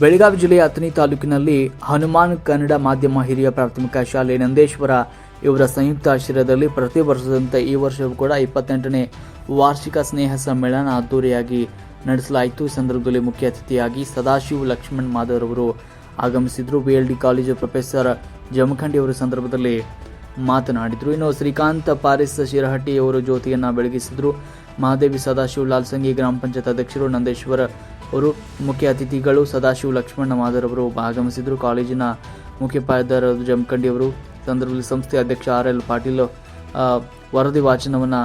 ಬೆಳಗಾವಿ ಜಿಲ್ಲೆಯ ಅಥಣಿ ತಾಲೂಕಿನಲ್ಲಿ ಹನುಮಾನ್ ಕನ್ನಡ ಮಾಧ್ಯಮ ಹಿರಿಯ ಪ್ರಾಥಮಿಕ ಶಾಲೆ ನಂದೇಶ್ವರ ಇವರ ಸಂಯುಕ್ತ ಆಶ್ರಯದಲ್ಲಿ ಪ್ರತಿ ವರ್ಷದಂತೆ ಈ ವರ್ಷವೂ ಕೂಡ ಇಪ್ಪತ್ತೆಂಟನೇ ವಾರ್ಷಿಕ ಸ್ನೇಹ ಸಮ್ಮೇಳನ ಅದ್ದೂರಿಯಾಗಿ ನಡೆಸಲಾಯಿತು. ಈ ಸಂದರ್ಭದಲ್ಲಿ ಮುಖ್ಯ ಅತಿಥಿಯಾಗಿ ಸದಾಶಿವ ಲಕ್ಷ್ಮಣ್ ಅವರು ಆಗಮಿಸಿದ್ರು. ಬಿಎಲ್ಡಿ ಕಾಲೇಜು ಪ್ರೊಫೆಸರ್ ಜಮಖಂಡಿ ಅವರ ಸಂದರ್ಭದಲ್ಲಿ ಮಾತನಾಡಿದರು. ಇನ್ನು ಶ್ರೀಕಾಂತ ಪಾರಿಸ್ ಶಿರಹಟ್ಟಿ ಅವರು ಜ್ಯೋತಿಯನ್ನು ಬೆಳಗಿಸಿದರು. ಮಹಾದೇವಿ ಸದಾಶಿವ ಲಾಲ್ಸಂಗಿ ಗ್ರಾಮ ಪಂಚಾಯತ್ ಅಧ್ಯಕ್ಷರು ನಂದೇಶ್ವರ ಅವರು ಮುಖ್ಯ ಅತಿಥಿಗಳು ಸದಾಶಿವ ಲಕ್ಷ್ಮಣ ಮಾದರವರು ಆಗಮಿಸಿದರು ಕಾಲೇಜಿನ ಮುಖ್ಯೋಪಾಧ್ಯಾಯರ ಜಮಖಂಡಿ ಅವರು, ಸಂದರ್ಭದಲ್ಲಿ ಸಂಸ್ಥೆ ಅಧ್ಯಕ್ಷ ಆರ್ ಎಲ್ ಪಾಟೀಲ್ ವರದಿ ವಾಚನವನ್ನು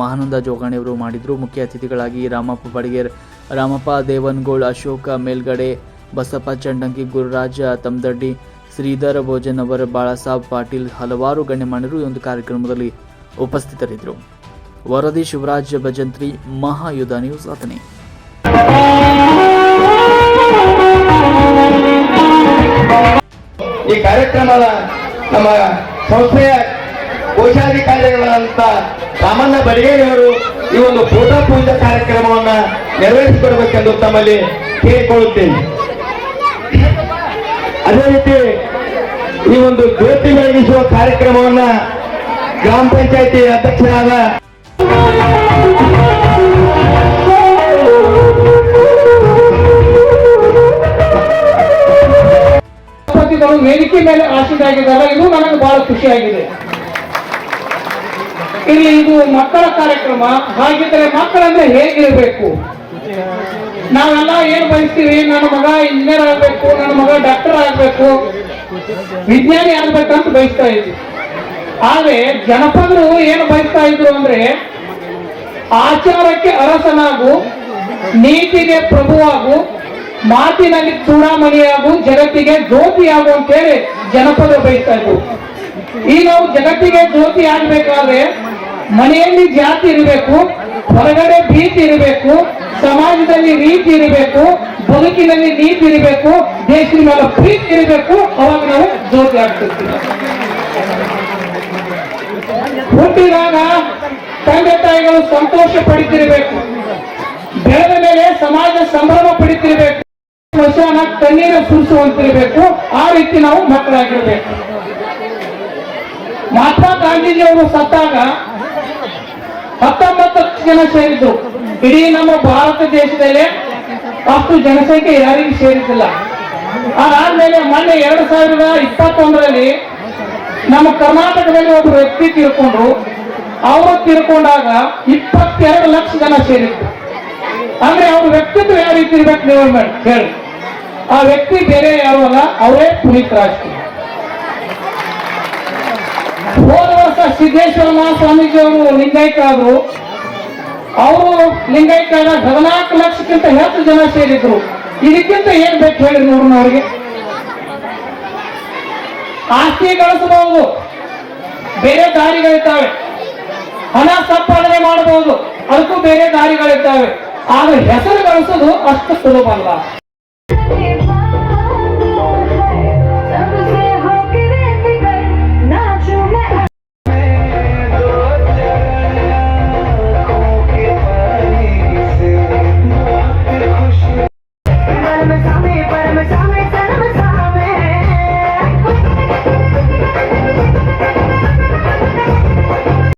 ಮಹಾನಂದ ಜೋಗಾಣಿ ಅವರು ಮಾಡಿದರು. ಮುಖ್ಯ ಅತಿಥಿಗಳಾಗಿ ರಾಮಪ್ಪ ಬಡಿಗೇರ್, ರಾಮಪ್ಪ ದೇವನ್ಗೋಳ್, ಅಶೋಕ ಮೇಲ್ಗಡೆ, ಬಸಪ್ಪ ಚಂಡಂಗಿ, ಗುರುರಾಜ ತಮ್ದಡ್ಡಿ, ಶ್ರೀಧರ ಭೋಜನ್ ಅವರ, ಬಾಳಾಸಾಬ್ ಪಾಟೀಲ್ ಹಲವಾರು ಗಣ್ಯಮಾನ್ಯರು ಈ ಒಂದು ಕಾರ್ಯಕ್ರಮದಲ್ಲಿ ಉಪಸ್ಥಿತರಿದ್ದರು. ವರದಿ ಶಿವರಾಜ್ ಭಜಂತ್ರಿ ಮಹಾಯುಧ ನ್ಯೂಸ್ ಈ ಕಾರ್ಯಕ್ರಮದ ನಮ್ಮ ಸಂಸ್ಥೆಯ ಕೋಶಾಧಿಕಾರಿಗಳಾದಂತ ರಾಮಣ್ಣ ಬಡಿಗೇರಿಯವರು ಈ ಒಂದು ಪೂಜಾ ಪೂಜಾ ಕಾರ್ಯಕ್ರಮವನ್ನ ನೆರವೇರಿಸಿಕೊಡಬೇಕೆಂದು ತಮ್ಮಲ್ಲಿ ಕೇಳಿಕೊಳ್ಳುತ್ತೇನೆ. ಅದೇ ರೀತಿ ಈ ಒಂದು ಜ್ಯೋತಿ ಬೆಳಗಿಸುವ ಕಾರ್ಯಕ್ರಮವನ್ನ ಗ್ರಾಮ ಪಂಚಾಯತಿ ಅಧ್ಯಕ್ಷರಾದ ದಂಪತಿಗಳು ವೇದಿಕೆ ಮೇಲೆ ಆಶೀರ್ವಾಗಿದ್ದಾರೆ ಇದು ನನಗೆ ಬಹಳ ಖುಷಿಯಾಗಿದೆ. ಇಲ್ಲಿ ಇದು ಮಕ್ಕಳ ಕಾರ್ಯಕ್ರಮ. ಹಾಗಿದ್ರೆ ಮಕ್ಕಳಂದ್ರೆ ಹೇಗಿರಬೇಕು? ನಾವೆಲ್ಲ ಏನ್ ಬಯಸ್ತೀವಿ? ನನ್ನ ಮಗ ಇಂಜಿನಿಯರ್ ಆಗ್ಬೇಕು, ನನ್ನ ಮಗ ಡಾಕ್ಟರ್ ಆಗ್ಬೇಕು. ವಿಜ್ಞಾನಿ ಆಗ್ಬೇಕಂತ ಬಯಸ್ತಾ ಇದ್ವಿ ಆದ್ರೆ ಜನಪದರು ಏನು ಬಯಸ್ತಾ ಇದ್ರು ಅಂದ್ರೆ ಆಚಾರಕ್ಕೆ ಅರಸನಾಗು, ನೀತಿಗೆ ಪ್ರಭುವಾಗು ಮಾತಿನಲ್ಲಿ ಚೂಡಾಮಣಿಯಾಗು, ಜಗತ್ತಿಗೆ ಜ್ಯೋತಿಯಾಗು ಅಂತೇಳಿ ಜನಪದ ಬಯಸ್ತಾ ಇದ್ರು. ಈ ನಾವು ಜಗತ್ತಿಗೆ ಜ್ಯೋತಿ ಆಗ್ಬೇಕಾದ್ರೆ ಮನೆಯಲ್ಲಿ ಜಾತಿ ಇರಬೇಕು, ಹೊರಗಡೆ ಭೀತಿ ಇರಬೇಕು, ಸಮಾಜದಲ್ಲಿ ರೀತಿ ಇರಬೇಕು, ಬದುಕಿನಲ್ಲಿ ನೀತಿ ಇರಬೇಕು, ದೇಶದ ಮೇಲೆ ಪ್ರೀತಿ ಇರಬೇಕು, ಅವಾಗ ನಾವು ಜ್ಯೋತಿ ಆಗ್ತಿರ್ತೀವಿ. ಹುಟ್ಟಿದಾಗ ತಂದೆ ತಾಯಿಗಳು ಸಂತೋಷ ಪಡಿತಿರ್ಬೇಕು. ಬೆಳೆದ ಮೇಲೆ ಸಮಾಜ ಸಂಭ್ರಮ ಪಡಿತಿರ್ಬೇಕು. ವರ್ಷನ ಕಣ್ಣೀರು ಸುರಿಸುವಂತಿರಬೇಕು. ಆ ರೀತಿ ನಾವು ಮಕ್ಕಳಾಗಿರ್ಬೇಕು. ಮಹಾತ್ಮ ಗಾಂಧೀಜಿಯವರು ಸತ್ತಾಗ ಹತ್ತೊಂಬತ್ತು ಲಕ್ಷ ಜನ ಸೇರಿದ್ದು. ಇಡೀ ನಮ್ಮ ಭಾರತ ದೇಶದಲ್ಲಿ ಅಷ್ಟು ಜನಸಂಖ್ಯೆ ಯಾರಿಗೂ ಸೇರಿದ್ದಿಲ್ಲ. ಅದಾದ್ಮೇಲೆ ಮೊನ್ನೆ ಎರಡು ಸಾವಿರದ ಇಪ್ಪತ್ತೊಂದರಲ್ಲಿ ನಮ್ಮ ಕರ್ನಾಟಕದಲ್ಲಿ ಒಬ್ಬ ವ್ಯಕ್ತಿ ತಿಳ್ಕೊಂಡ್ರು ಅವರು ತಿಳ್ಕೊಂಡಾಗ ಇಪ್ಪತ್ತೆರಡು ಲಕ್ಷ ಜನ ಸೇರಿದ್ರು. ಅಂದ್ರೆ ಅವ್ರ ವ್ಯಕ್ತಿತ್ವ ಯಾವ ರೀತಿ ಇರ್ಬೇಕು ನೀವು ಹೇಳಿ. ಆ ವ್ಯಕ್ತಿ ಬೇರೆ ಯಾರು ಅಲ್ಲ, ಅವರೇ ಪುನೀತ್ ರಾಜ್ಕುಮಾರ್. ಹೋದ ವರ್ಷ ಸಿದ್ದೇಶ್ವರ ಮಹಾಸ್ವಾಮೀಜಿ ಅವರು ಲಿಂಗಾಯತ ಆದ್ರು. ಅವರು ಲಿಂಗಾಯತ ಆದಾಗ ಹದಿನಾಲ್ಕು ಲಕ್ಷಕ್ಕಿಂತ ಹೆಚ್ಚು ಜನ ಸೇರಿದ್ರು. ಇದಕ್ಕಿಂತ ಏನ್ ಬೇಕು ಹೇಳಿ ನೋಡೋಣ ಅವರಿಗೆ. ಆಸ್ತಿ ಗಳಿಸಬಹುದು. ಬೇರೆ ದಾರಿಗಳಿದ್ದಾವೆ. ಹಣ ಸಂಪಾದನೆ ಮಾಡಬಹುದು. ಅದಕ್ಕೂ ಬೇರೆ ದಾರಿಗಳಿದ್ದಾವೆ. ಆದ್ರೆ ಹೆಸರು ಗಳಿಸೋದು ಅಷ್ಟು ಸುಲಭ ಅಲ್ಲ.